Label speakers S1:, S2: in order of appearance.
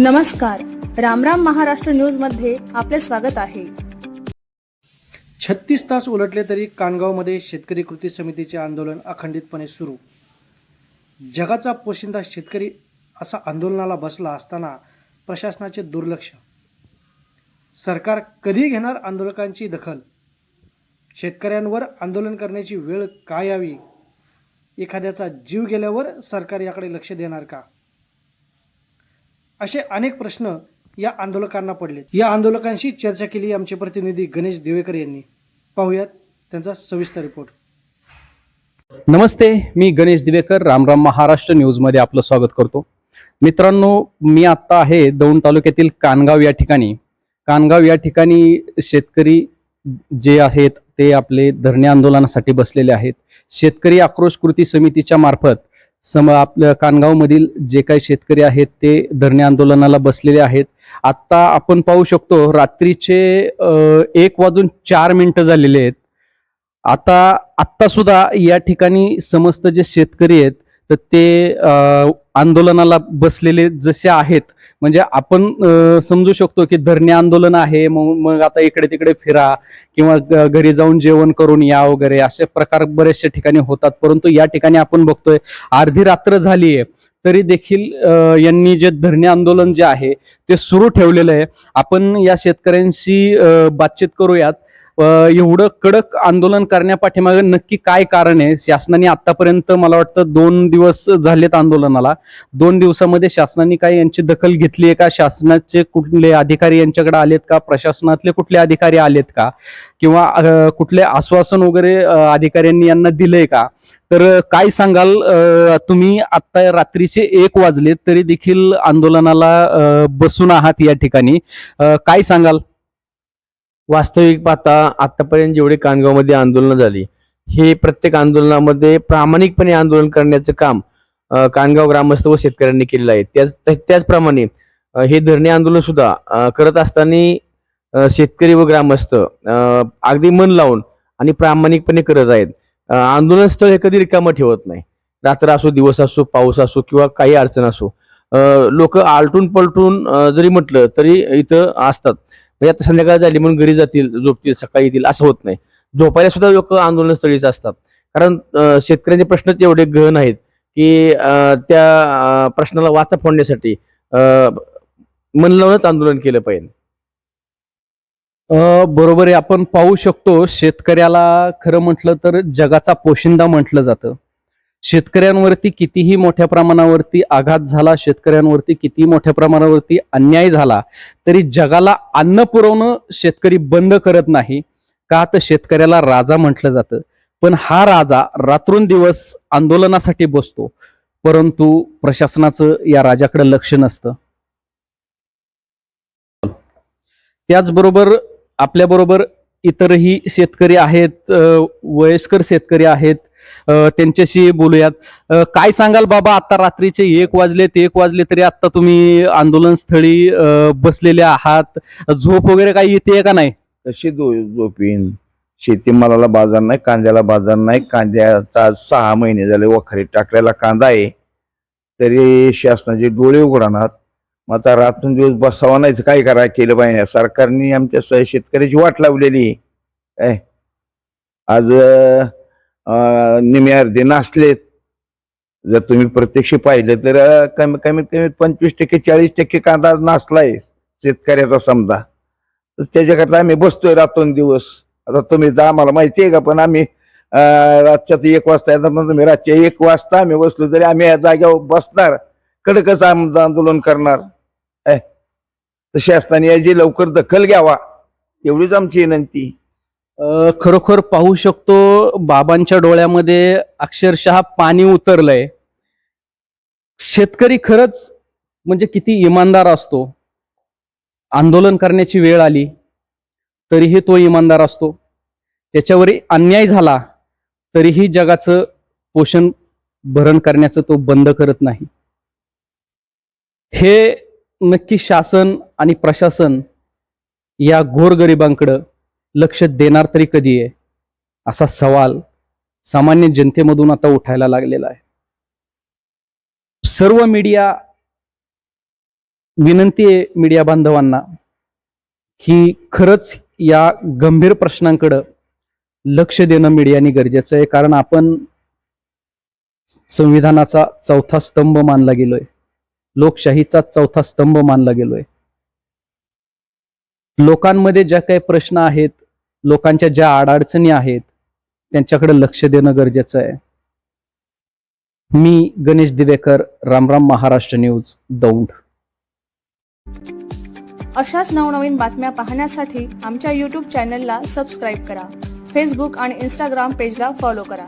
S1: नमस्कार. रामराम महाराष्ट्र न्यूजमध्ये आपले स्वागत आहे.
S2: छत्तीस तास उलटले तरी कानगावमध्ये शेतकरी कृती समितीचे आंदोलन अखंडितपणे सुरू. जगाचा पोशिंदा शेतकरी असा आंदोलनाला बसला असताना प्रशासनाचे दुर्लक्ष. सरकार कधी घेणार आंदोलकांची दखल? शेतकऱ्यांवर आंदोलन करण्याची वेळ का यावी? एखाद्याचा जीव गेल्यावर सरकार याकडे लक्ष देणार का? असे अनेक प्रश्न या आंदोलकांना पडले या आंदोलकांशी चर्चा केली आमचे प्रतिनिधी गणेश देवेकर यांनी. पाहूयात त्यांचा सविस्तर रिपोर्ट.
S3: नमस्ते मी गणेश दिवेकर रामराम महाराष्ट्र न्यूजमध्ये आपलं स्वागत करतो. मित्रांनो मी आत्ता आहे दौंड तालुक्यातील कानगाव या ठिकाणी. कानगाव या ठिकाणी शेतकरी जे आहेत ते आपले धरणे आंदोलनासाठी बसलेले आहेत. शेतकरी आक्रोश कृती समितीच्या मार्फत सम आपल्या कानगावमधील जे काही शेतकरी आहेत ते धरणे आंदोलनाला बसलेले आहेत. आत्ता आपण पाहू शकतो रात्रीचे एक वाजून चार मिनटं झालेले आहेत. आता आत्ता सुद्धा या ठिकाणी समस्त जे शेतकरी आहेत तर ते आंदोलनाला बसलेले जसे आहेत म्हणजे आपण समजू शकतो की धरणे आंदोलन आहे मग मग आता इकडे तिकडे फिरा किंवा घरी जाऊन जेवण करून या वगैरे असे प्रकार बरेचशा ठिकाणी होतात. परंतु या ठिकाणी आपण बघतोय अर्धी रात्र झाली आहे तरी देखील यांनी जे धरणे आंदोलन जे आहे ते सुरू ठेवलेलं आहे. आपण या शेतकऱ्यांशी बातचीत करूयात. एवढं कडक आंदोलन करण्यापाठीमागे नक्की काय कारण आहे? शासनाने आतापर्यंत मला वाटतं दोन दिवस झालेत आंदोलनाला. दोन दिवसामध्ये शासनाने काय यांची दखल घेतली आहे का? शासनाचे कुठले अधिकारी यांच्याकडे आलेत का? प्रशासनातले कुठले अधिकारी आलेत का? किंवा कुठले आश्वासन वगैरे अधिकाऱ्यांनी यांना दिलंय का? तर काय सांगाल? तुम्ही आता रात्रीचे एक वाजले तरी देखील आंदोलनाला बसून आहात या ठिकाणी. काय सांगाल?
S4: वास्तविक पाहता आतापर्यंत जेवढे कानगावमध्ये आंदोलनं झाली हे प्रत्येक आंदोलनामध्ये प्रामाणिकपणे आंदोलन करण्याचं काम कानगाव ग्रामस्थ व शेतकऱ्यांनी केलेलं आहे. त्याच त्याचप्रमाणे हे धरणे आंदोलन सुद्धा करत असताना शेतकरी व ग्रामस्थ अगदी मन लावून आणि प्रामाणिकपणे करत आहेत. आंदोलन स्थळ हे कधी रिकामं ठेवत नाही. रात्र असो दिवस असो पाऊस असो किंवा काही अडचण असो लोक आलटून पलटून जरी म्हटलं तरी इथं असतात. म्हणजे आता संध्याकाळ झाली म्हणून घरी जातील झोपतील सकाळी येतील असं होत नाही. झोपायला सुद्धा लोक आंदोलनस्थळीच असतात. कारण शेतकऱ्यांचे प्रश्नच एवढे गहन आहेत की त्या प्रश्नाला वाचा फोडण्यासाठी मन लावूनच आंदोलन केलं पाहिजे.
S3: बरोबर आहे. आपण पाहू शकतो शेतकऱ्याला खरं म्हटलं तर जगाचा पोशिंदा म्हटलं जातं. शेतकऱ्यांवरती कितीही मोठ्या प्रमाणावरती आघात झाला शेतकऱ्यांवरती कितीही मोठ्या प्रमाणावरती अन्याय झाला तरी जगाला अन्न पुरवणं शेतकरी बंद करत नाही. का तर शेतकऱ्याला राजा म्हटलं जातं. पण हा राजा रात्रंदिवस आंदोलनासाठी बसतो. परंतु प्रशासनाचं या राजाकडे लक्ष नसतं. त्याचबरोबर आपल्याबरोबर इतरही शेतकरी आहेत वयस्कर शेतकरी आहेत त्यांच्याशी बोलूयात. काय सांगाल बाबा? आता रात्रीचे एक वाजले ते एक वाजले तरी आता तुम्ही आंदोलन स्थळी बसलेले आहात. झोप वगैरे काही येते का नाही?
S5: कशी झोपीन शेतीमालाला बाजार नाही कांद्याला बाजार नाही. कांद्याचा आज सहा महिने झाले वखरी टाकलेला कांदा आहे. तरी शासनाचे डोळे उघडणार. मग आता रातून दिवस बसावा नाही तर काय करा केलं पाहिजे सरकारने आमच्या शेतकऱ्याची वाट लावलेली आहे. काय आज अं, निम्मे अर्धे नासलेत. जर तुम्ही प्रत्यक्ष पाहिलं तर कमी कमीत कमी पंचवीस टक्के चाळीस टक्के कांदा आज नासलाय शेतकऱ्याचा समजा. तर त्याच्याकरता आम्ही बसतोय रात्रंदिवस आता तुम्ही जा आम्हाला माहिती आहे का पण आम्ही अं, रातच्या तर एक वाजता येतात पण तुम्ही रातच्या एक वाजता आम्ही बसलो तरी आम्ही या जागेवर बसणार. कडकच आंदोलन करणार. तसे तर याची लवकर दखल घ्यावा. एवढीच आमची विनंती.
S3: खरोखर पाहू शकतो बाबांच्या डोळ्यामध्ये अक्षरशः पाणी उतरलंय. शेतकरी खरंच म्हणजे किती इमानदार असतो. आंदोलन करण्याची वेळ आली तरीही तो इमानदार असतो. त्याच्यावर अन्याय झाला तरीही जगाचं पोषण भरण करण्याचं तो बंद करत नाही. हे नक्की शासन आणि प्रशासन या गोरगरिबांकडं लक्ष देणार तरी कधी आहे? असा सवाल सामान्य जनतेमधून आता उठायला लागलेला आहे. सर्व मीडिया विनंती आहे मीडिया बांधवांना की खरंच या गंभीर प्रश्नांकडं लक्ष देणं मीडियाने गरजेचं आहे. कारण आपण संविधानाचा चौथा स्तंभ मानला गेलोय. लोकशाहीचा चौथा स्तंभ मानला गेलोय. लोकांमध्ये ज्या काही प्रश्न आहेत लोकांच्या ज्या आडाअडचणी आहेत त्यांच्याकडे लक्ष देणं गरजेचं आहे. मी गणेश दिवेकर रामराम महाराष्ट्र न्यूज दौंड.
S1: अशाच नवनवीन बातम्या पाहण्यासाठी आमच्या यूट्यूब चॅनलला सबस्क्राईब करा. फेसबुक आणि इंस्टाग्राम पेजला फॉलो करा.